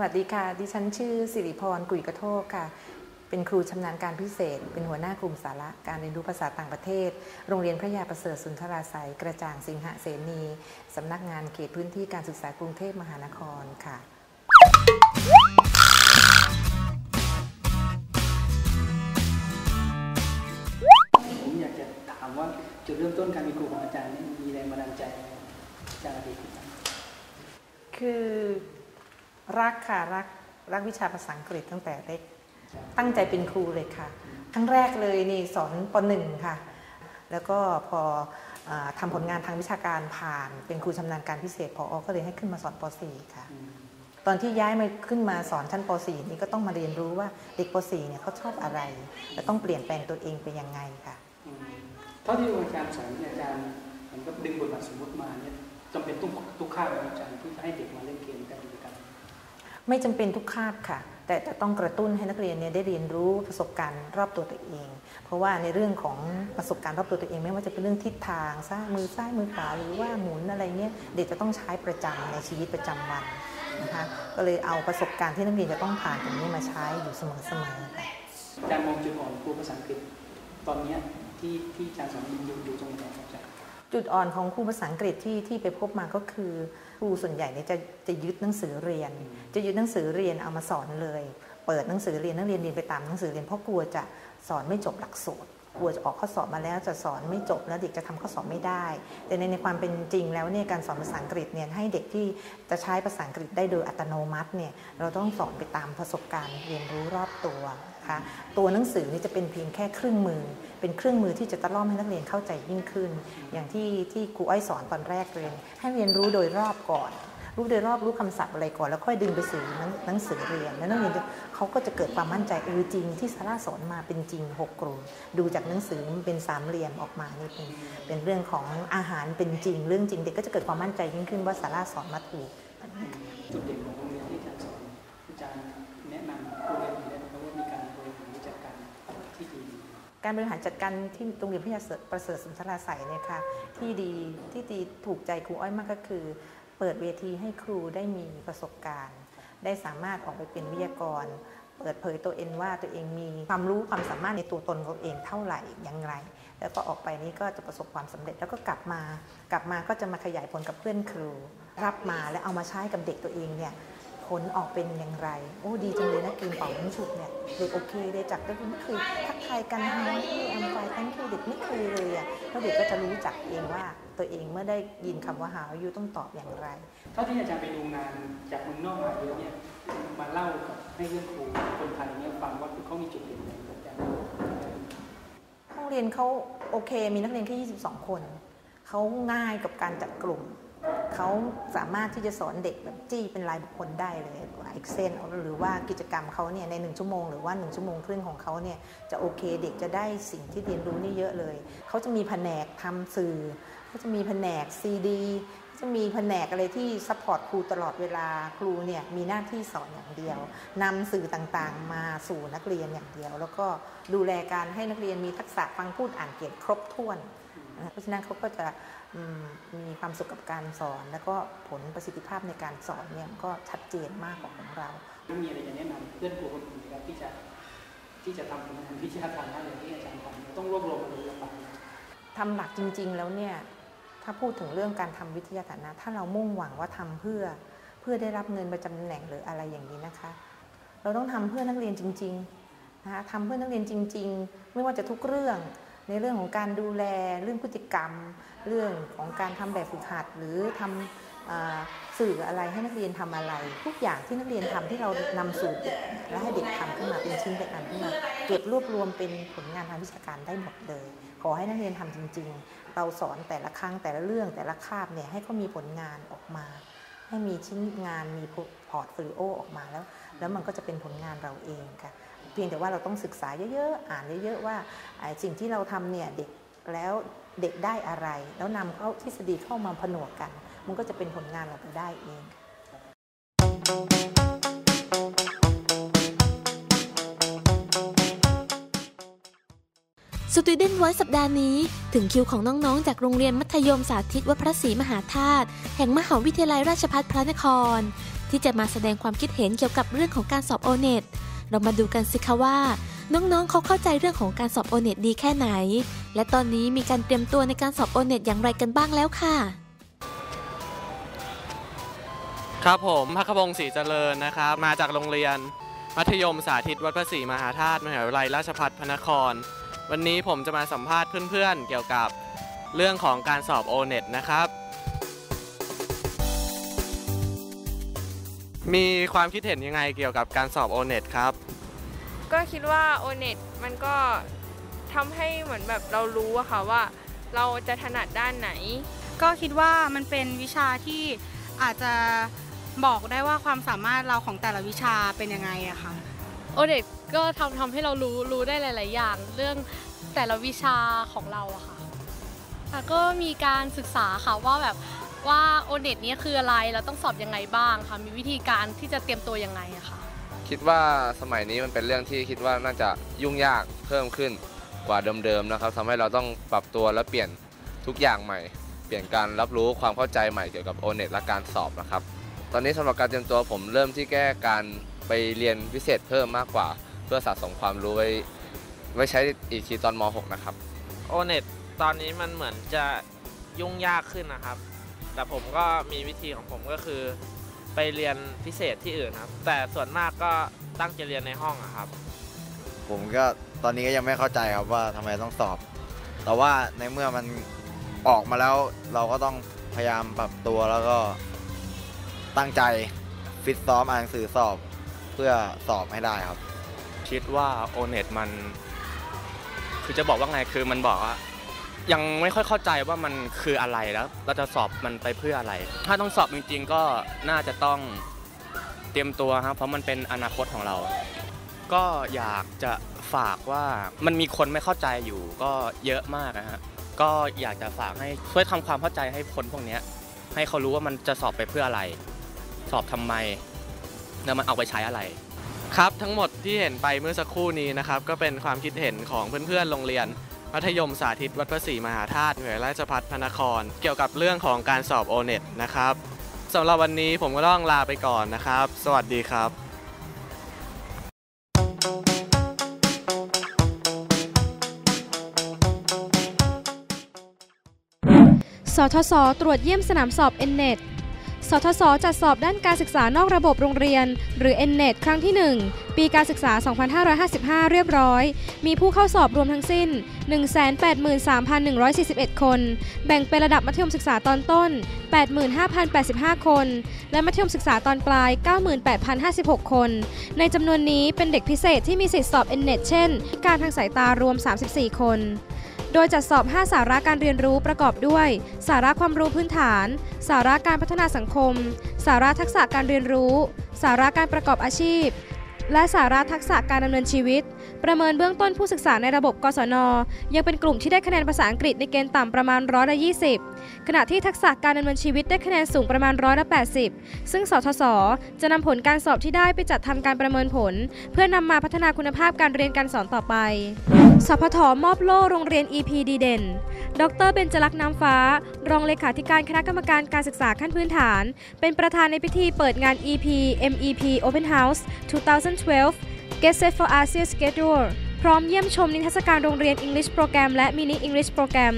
วัสดีค่ะ ดิฉันชื่อสิริพรกุยกระโทกค่ะ เป็นครูชำนาญการพิเศษ เป็นหัวหน้ากลุ่มสาระการเรียนรู้ภาษาต่างประเทศ โรงเรียนพระยาประเสริฐสุนทราสัยกระจ่างสิงหเสนีสำนักงานเขตพื้นที่การศึกษากรุงเทพมหานครค่ะผมอยากจะถามว่าจุดเริ่มต้นการเป็นครูของอาจารย์นี่มีแรงบันดาลใจอะไรจากอดีตครับคือ รักค่ะรักรักวิชาภาษาอังกฤษตั้งแต่เล็ก ตั้งใจเป็นครูเลยค่ะ ครั้งแรกเลยนี่สอนปหนึ่งค่ะ แล้วก็พออทำผลงานทางวิชาการผ่าน เป็นครูชำนาญการพิเศษพออก็เลยให้ขึ้นมาสอนป .4 ค่ะ ตอนที่ย้ายมาขึ้นมาสอนชั้นป .4 นี่ก็ต้องมาเรียนรู้ว่าเด็กป .4 เนี่ยเขาชอบอะไร และต้องเปลี่ยนแปลงตัวเองไปยังไงค่ะเท่าที่อาจารย์สอนอาจารย์เหมือนกับดึงบทบาทสมมติมาเนี่ยจำเป็นต้องทุกข้าวอาจารย์ที่จะให้เด็กมาเล่นเกมกัน ไม่จำเป็นทุกคาบค่ะ แต่จะต้องกระตุ้นให้นักเรียนเนี่ยได้เรียนรู้ประสบการณ์รอบตัวตัวเอง เพราะว่าในเรื่องของประสบการณ์รอบตัวตัวเอง ไม่ว่าจะเป็นเรื่องทิศทางซ้ายมือซ้ายมือขวาหรือว่าหมุนอะไรเงี้ยเด็กจะต้องใช้ประจำในชีวิตประจำวันนะคะก็เลยเอาประสบการณ์ที่นักเรียนจะต้องผ่านตรงนี้มาใช้อยู่เสมอๆค่ะอาจารย์มองจุดอ่อนครูภาษาอังกฤษตอนเนี้ยที่ที่อาจารย์สอนอยู่อยู่ตรงไหนครับอาจารย์จุดอ่อนของครูภาษาอังกฤษที่ที่ไปพบมาก็คือค รูส่วนใหญ่เนี่ยจะจะยึดหนังสือเรียน จะยึดหนังสือเรียนเอามาสอนเลย เปิดหนังสือเรียนนักเรียนเรียนไปตามหนังสือเรียนเพราะกลัวจะสอนไม่จบหลักสูตรกลัวจะออกข้อสอบมาแล้วจะสอนไม่จบแล้วเด็กจะทำข้อสอบไม่ได้ แต่ในในความเป็นจริงแล้วเนี่ยการสอนภาษาอังกฤษเนี่ยให้เด็กที่จะใช้ภาษาอังกฤษได้โดยอัตโนมัติเนี่ยเราต้องสอนไปตามประสบการณ์เรียนรู้รอบตัว นะคะตัวหนังสือนี่จะเป็นเพียงแค่เครื่องมือ เป็นเครื่องมือที่จะตะล่อมให้นักเรียนเข้าใจยิ่งขึ้น อย่างที่ที่ครูอ้อยสอนตอนแรกเรียนให้เรียนรู้โดยรอบก่อนรู้โดยรอบรู้คำศัพท์อะไรก่อนแล้วค่อยดึงไปสู่หนังหนังสือเรียน แล้วนักเรียนเขาก็จะเกิดความมั่นใจเออจริงที่ซาร่าสอนมาเป็นจริงหกกลุ่มดูจากหนังสือมันเป็นสามเหลี่ยมออกมานี่เป็นเป็นเรื่องของอาหารเป็นจริง เรื่องจริงเด็กก็จะเกิดความมั่นใจยิ่งขึ้นว่าซาร่าสอนมาถูกจุดเด่นของโรงเรียนที่อาจารย์สอนอาจารย์แนะนำผู้เรียนได้ไหมครับว่ามีการบริหารจัดการที่ดี การบริหารจัดการที่โรงเรียนพิทยาประเสริฐสุนทราสัยเนี่ยค่ะที่ดีที่ดีถูกใจครูอ้อยมากก็คือ เปิดเวทีให้ครูได้มีประสบการณ์ ได้สามารถออกไปเป็นวิทยากร เปิดเผยตัวเองว่าตัวเองมีความรู้ความสามารถในตัวตนของเองเท่าไหร่อย่างไร แล้วก็ออกไปนี้ก็จะประสบความสำเร็จแล้วก็กลับมากลับมาก็จะมาขยายผลกับเพื่อนครู รับมาแล้วเอามาใช้กับเด็กตัวเองเนี่ย ผลออกเป็นอย่างไร โอ้ดีจังเลยนะเกมเป่ายิงฉุบเนี่ยเด็กโอเคเลยจากเด็กไม่เคยทักทายกันฮะที่แอมไฟทั้งที่เด็กไม่เคยเลยอะแล้วเด็กก็จะรู้จักเองว่าตัวเองเมื่อได้ยินคำว่าหาอายุต้องตอบอย่างไรเท่าที่อาจารย์ไปดูงานจากเมืองนอกมาเยอะเนี่ยมาเล่ากับให้เพื่อนครูคนไทยเนี่ยฟังว่าเขามีจุดเด่นอะไรกับอาจารย์ห้องเรียนเขาโอเค มีนักเรียนแค่22 คนเขาง่ายกับการจัดกลุ่ม เขาสามารถที่จะสอนเด็กแบบจี้เป็นรายบุคคลได้เลยเอ็กเซนหรือว่ากิจกรรมเขาเนี่ยใน1ชั่วโมงหรือว่า1ชั่วโมงครึ่งของเขาเนี่ยจะโอเคเด็กจะได้สิ่งที่เรียนรู้นี่เยอะเลย เขาจะมีแผนกทำสื่อเขาจะมีแผนกซีดีจะมีแผนกอะไรที่ซัพพอร์ตครูตลอดเวลาครูเนี่ยมีหน้าที่สอนอย่างเดียวนำสื่อต่างๆ มาสู่นักเรียนอย่างเดียว แล้วก็ดูแลการให้นักเรียนมีทักษะฟังพูดอ่านเขียนครบถ้วน เพราะฉะนั้นเขาก็จะอืมมีความสุขกับการสอน แล้วก็ผลประสิทธิภาพในการสอนเนี่ยก็ชัดเจนมากกว่าของเราไม่มีอะไรจะแนะนำเพื่อนครูคนอื่นไหมครับที่จะที่จะทำผลงานวิชาการได้อย่างที่อาจารย์ทำต้องรวบรวมมาเลยลำบากนะทำหลักจริง ๆ แล้วเนี่ยถ้าพูดถึงเรื่องการทำวิทยาฐานะ ถ้าเรามุ่งหวังว่าทำเพื่อเพื่อได้รับเงินประจำตำแหน่งหรืออะไรอย่างนี้นะคะ เราต้องทำเพื่อนักเรียนจริง ๆนะคะทำเพื่อนักเรียนจริง ๆ ไม่ว่าจะทุกเรื่อง ในเรื่องของการดูแลเรื่องพฤติกรรม เรื่องของการทำแบบฝึกหัด หรือทำอ่าสื่ออะไรให้นักเรียนทำอะไร ทุกอย่างที่นักเรียนทำที่เรานำสู่เด็กแล้วให้เด็กทำขึ้นมาเป็นชิ้นเป็นอันขึ้นมาเก็บรวบรวมเป็นผลงานทางวิชาการได้หมดเลย ขอให้นักเรียนทำจริง ๆ เราสอนแต่ละครั้งแต่ละเรื่องแต่ละคาบเนี่ยให้เขามีผลงานออกมา ให้มีชิ้นงานมีพอร์ตโฟลิโอออกมาแล้ว แล้วมันก็จะเป็นผลงานเราเองค่ะ เพียงแต่ว่าเราต้องศึกษาเยอะๆ อ่านเยอะๆ ว่าสิ่งที่เราทำเนี่ยเด็กแล้วเด็กได้อะไร แล้วนำเข้าทฤษฎีเข้ามาผนวกกัน มันก็จะเป็นผลงานเราไปได้เองสตูดิ n น Voice สัปดาห์นี้ ถึงคิวของน้องๆ จากโรงเรียนมัธยมสาธิตวัดพระศรีมหาธาตุแห่งมหาวิทยาลัยราชภัฏพระนคร ที่จะมาแสดงความคิดเห็นเกี่ยวกับเรื่องของการสอบโอเน็ต เรามาดูกันสิคะว่า น้องๆเขาเข้าใจเรื่องของการสอบโอเน็ตดีแค่ไหน และตอนนี้มีการเตรียมตัวในการสอบโอเน็ตอย่างไรกันบ้างแล้วค่ะ ครับผมพักพงศ์ศรีเจริญนะครับ มาจากโรงเรียน มัธยมสาธิตวัดพระศรีมหาธาตุมหาวิทยาลัยราชภัฏพระนคร วันนี้ผมจะมาสัมภาษณ์เพื่อนๆเกี่ยวกับเรื่องของการสอบ o n e t นะครับ มีความคิดเห็นยังไงเกี่ยวกับการสอบ o n e t ครับ ก็คิดว่าโอเน็ตมันก็ทำให้เหมือนแบบเรารู้อะค่ะว่าเราจะถนัดด้านไหน ก็คิดว่ามันเป็นวิชาที่อาจจะบอกได้ว่าความสามารถเราของแต่ละวิชาเป็นยังไงอะค่ะโอเด็กก็ทำทำให้เรารู้รู้ได้หลาย ๆ อย่าง เรื่องแต่ละวิชาของเราอะค่ะ แล้วก็มีการศึกษาค่ะว่าแบบว่าโอเน็ตนี้คืออะไรเราต้องสอบยังไงบ้างค่ะมีวิธีการที่จะเตรียมตัวยังไงอะค่ะ คิดว่าสมัยนี้มันเป็นเรื่องที่คิดว่าน่าจะยุ่งยากเพิ่มขึ้นกว่าเดิมๆนะครับทำให้เราต้องปรับตัวและเปลี่ยนทุกอย่างใหม่ เปลี่ยนการรับรู้ความเข้าใจใหม่เกี่ยวกับโอเน็ตและการสอบนะครับตอนนี้สำหรับการเตรียมตัวผมเริ่มที่แก้การไปเรียนพิเศษเพิ่มมากกว่า เพื่อสะสมความรู้ไว้ไว้ใช้อีกทีตอนม .6 นะครับโอเน็ต ตอนนี้มันเหมือนจะยุ่งยากขึ้นนะครับ แต่ผมก็มีวิธีของผมก็คือ ไปเรียนพิเศษที่อื่นครับ แต่ส่วนมากก็ตั้งใจเรียนในห้องอะครับ ผมก็ตอนนี้ก็ยังไม่เข้าใจครับว่าทำไมต้องสอบ แต่ว่าในเมื่อมันออกมาแล้วเราก็ต้องพยายามปรับตัวแล้วก็ตั้งใจฟิตซ้อมอ่านหนังสือสอบเพื่อสอบให้ได้ครับ คิดว่า o n e t มัน คือจะบอกว่าไงคือมันบอกว่า ยังไม่ค่อยเข้าใจว่ามันคืออะไรแล้ว เราจะสอบมันไปเพื่ออะไร ถ้าต้องสอบจริง ๆ ก็น่าจะต้องเตรียมตัวครับเพราะมันเป็นอนาคตของเรา ก็อยากจะฝากว่ามันมีคนไม่เข้าใจอยู่ก็เยอะมากนะฮะก็อยากจะฝากให้ช่วยทำความเข้าใจให้คนพวกนี้ให้เขารู้ว่ามันจะสอบไปเพื่ออะไร สอบทำไมแล้วมันเอาไปใช้อะไร ครับทั้งหมดที่เห็นไปเมื่อสักครู่นี้นะครับก็เป็นความคิดเห็นของเพื่อนๆโรงเรียน มัธยมสาธิตวัดพระศรีมหาธาตุเหนือราชพัฒพระนคร เกี่ยวกับเรื่องของการสอบโอเน็ตนะครับสำหรับวันนี้ผมก็ต้องลาไปก่อนนะครับ สวัสดีครับสทศตรวจเยี่ยมสนามสอบ NNET สทศจัดสอบด้านการศึกษานอกระบบโรงเรียน หรือ NNET ครั้งที่ 1 ปีการศึกษา 2555 เรียบร้อย มีผู้เข้าสอบรวมทั้งสิ้น 183,141 คน แบ่งเป็นระดับมัธยมศึกษาตอนต้น 85,085 คน และมัธยมศึกษาตอนปลาย 98,056 คน ในจำนวนนี้เป็นเด็กพิเศษที่มีสิทธิสอบ NNET เช่น การทางสายตารวม 34 คน โดยจัดสอบ 5 สาระการเรียนรู้ประกอบด้วย สาระความรู้พื้นฐาน สาระการพัฒนาสังคม สาระทักษะการเรียนรู้ สาระการประกอบอาชีพ และสาระทักษะการดำเนินชีวิต ประเมินเบื้องต้นผู้ศึกษาในระบบกศน ยังเป็นกลุ่มที่ได้คะแนนภาษาอังกฤษในเกณฑ์ต่ำประมาณร้อยละ20ขณะที่ทักษะการดำเนินชีวิตได้คะแนนสูงประมาณร้อยละ80ซึ่งสทศจะนำผลการสอบที่ได้ไปจัดทำการประเมินผล เพื่อนำมาพัฒนาคุณภาพการเรียนการสอนต่อไปสพทมอบโล่โรงเรียน EP ดีเด่น ดรเบญจลักษณ์น้ำฟ้า รองเลขาธิการคณะกรรมการการศึกษาขั้นพื้นฐาน เป็นประธานในพิธีเปิดงาน EP MEP Open House 2012 Get Set for ASEAN Schedule พร้อมเยี่ยมชมนิทรรศการโรงเรียน English Program และ Mini English Program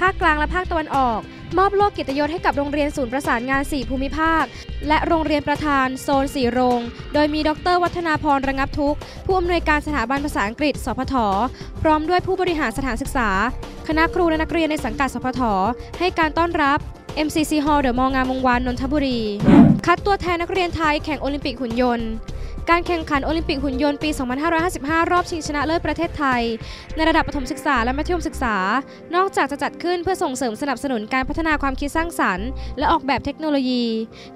ภาคกลางและภาคตะวันออก มอบโลกกียรติยศให้กับโรงเรียนศูนย์ประสานงาน 4 ภูมิภาค และโรงเรียนประธาน โซน4โรง โดยมีดร วัฒนาพรระงับทุก ผู้อำนวยการสถาบันภาษาอังกฤษ สพท พร้อมด้วยผู้บริหารสถานศึกษา คณะครูและนักเรียนในสังกัด สพท ให้การต้อนรับ MCC Hall เดอะมองามวงวานนนทบุรี คัดตัวแทนนักเรียนไทยแข่งโอลิมปิกหุ่นยนต์ การแข่งขันโอลิมปิกหุ่นยนต์ปี 2555 รอบชิงชนะเลิศประเทศไทย ในระดับประถมศึกษาและมัธยมศึกษา นอกจากจะจัดขึ้นเพื่อส่งเสริมสนับสนุนการพัฒนาความคิดสร้างสรรค์ และออกแบบเทคโนโลยี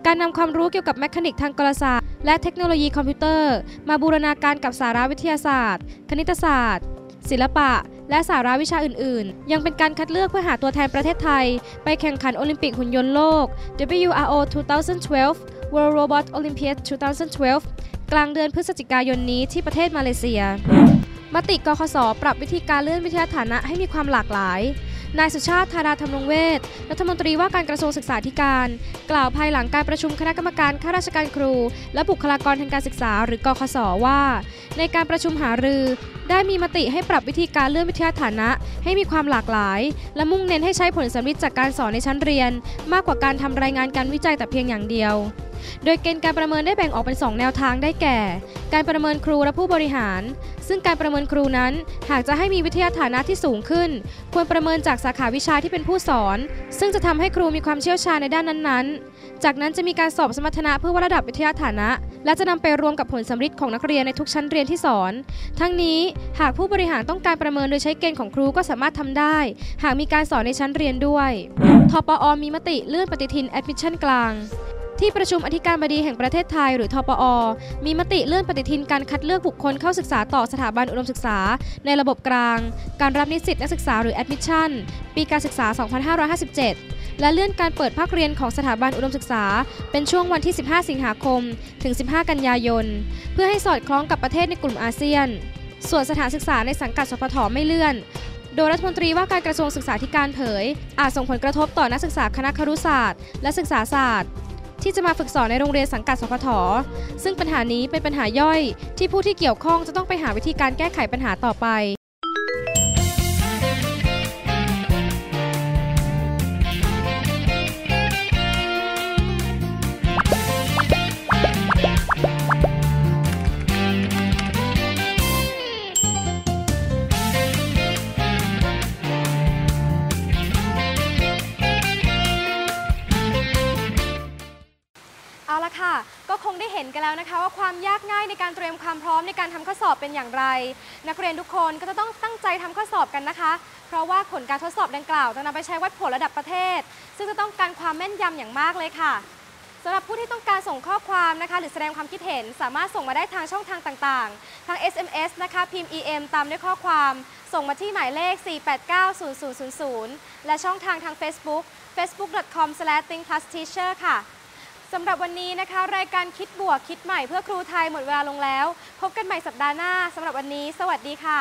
การนำความรู้เกี่ยวกับแมคานิกทางกลศาสตร์ และเทคโนโลยีคอมพิวเตอร์ มาบูรณาการกับสาระวิทยาศาสตร์ คณิตศาสตร์ ศิลปะและสาระวิชาอื่น ๆ ยังเป็นการคัดเลือกเพื่อหาตัวแทนประเทศไทย ไปแข่งขันโอลิมปิกหุ่นยนต์โลก WRO 2012 World Robot Olympiad 2012 กลางเดือนพฤศจิกายนนี้ที่ประเทศมาเลเซีย มติกคสปรับวิธีการเลื่อนวิทยาฐานะให้มีความหลากหลาย นายสุชาติธาราธรรมรงเวชรัฐมนตรีว่าการกระทรวงศึกษาธิการ กล่าวภายหลังการประชุมคณะกรรมการข้าราชการครู และบุคลากรทางการศึกษา หรือกคสว่า ในการประชุมหารือ ได้มีมติให้ปรับวิธีการเลื่อนวิทยาฐานะ ให้มีความหลากหลาย และมุ่งเน้นให้ใช้ผลสำลิดจากการสอนในชั้นเรียน มากกว่าการทำรายงานการวิจัยแต่เพียงอย่างเดียว โดยเกณฑ์การประเมินได้แบ่งออกเป็น 2 แนวทางได้แก่ การประเมินครูและผู้บริหาร ซึ่งการประเมินครูนั้น หากจะให้มีวิทยาฐานะที่สูงขึ้น ควรประเมินจากสาขาวิชาที่เป็นผู้สอน ซึ่งจะทำให้ครูมีความเชี่ยวชาญในด้านนั้นๆ จากนั้นจะมีการสอบสมรรถนะเพื่อวัดระดับวิทยาฐานะ และจะนำไปรวมกับผลสำลิดของนักเรียนในทุกชั้นเรียนที่สอน ทั้งนี้หากผู้บริหารต้องการประเมินโดยใช้เกณฑ์ของครูก็สามารถทำได้ หากมีการสอนในชั้นเรียนด้วย ทปอมีมติเลื่อนปฏิทินแอดมิชชั่นกลาง ที่ประชุมอธิการบดีแห่งประเทศไทยหรือทปอ มีมติเลื่อนปฏิทินการคัดเลือกบุคคลเข้าศึกษาต่อสถาบันอุดมศึกษา ในระบบกลาง การรับนิสิตนักศึกษาหรือ admission ปีการศึกษา 2557 และเลื่อนการเปิดภาคเรียนของสถาบันอุดมศึกษา เป็นช่วงวันที่ 15 สิงหาคม ถึง 15 กันยายน เพื่อให้สอดคล้องกับประเทศในกลุ่มอาเซียน ส่วนสถานศึกษาในสังกัดสพทไม่เลื่อนโดยรัฐมนตรีว่าการกระทรวงศึกษาธิการเผย อาจส่งผลกระทบต่อนักศึกษาคณะครุศาสตร์ และศึกษาศาสตร์ ที่จะมาฝึกสอนในโรงเรียนสังกัดสพทซึ่งปัญหานี้เป็นปัญหาย่อยที่ผู้ที่เกี่ยวข้องจะต้องไปหาวิธีการแก้ไขปัญหาต่อไป เห็นกันแล้วนะคะ ว่าความยากง่ายในการเตรียมความพร้อมในการทำข้อสอบเป็นอย่างไร นักเรียนทุกคนก็จะต้องตั้งใจทำข้อสอบกันนะคะ เพราะว่าผลการทดสอบดังกล่าวจะนำไปใช้วัดผลระดับประเทศ ซึ่งจะต้องการความแม่นยำอย่างมากเลยค่ะสำหรับผู้ที่ต้องการส่งข้อความนะคะ หรือแสดงความคิดเห็นสามารถส่งมาได้ทางช่องทางต่างๆ ทาง SMS นะคะ พิมพ์ EM ตามด้วยข้อความ ส่งมาที่หมายเลข 4890000 และช่องทางทาง Facebook facebook.com/thinkplusteacher ค่ะ สำหรับวันนี้นะคะ รายการคิดบวกคิดใหม่เพื่อครูไทยหมดเวลาลงแล้ว พบกันใหม่สัปดาห์หน้าสำหรับวันนี้ สวัสดีค่ะ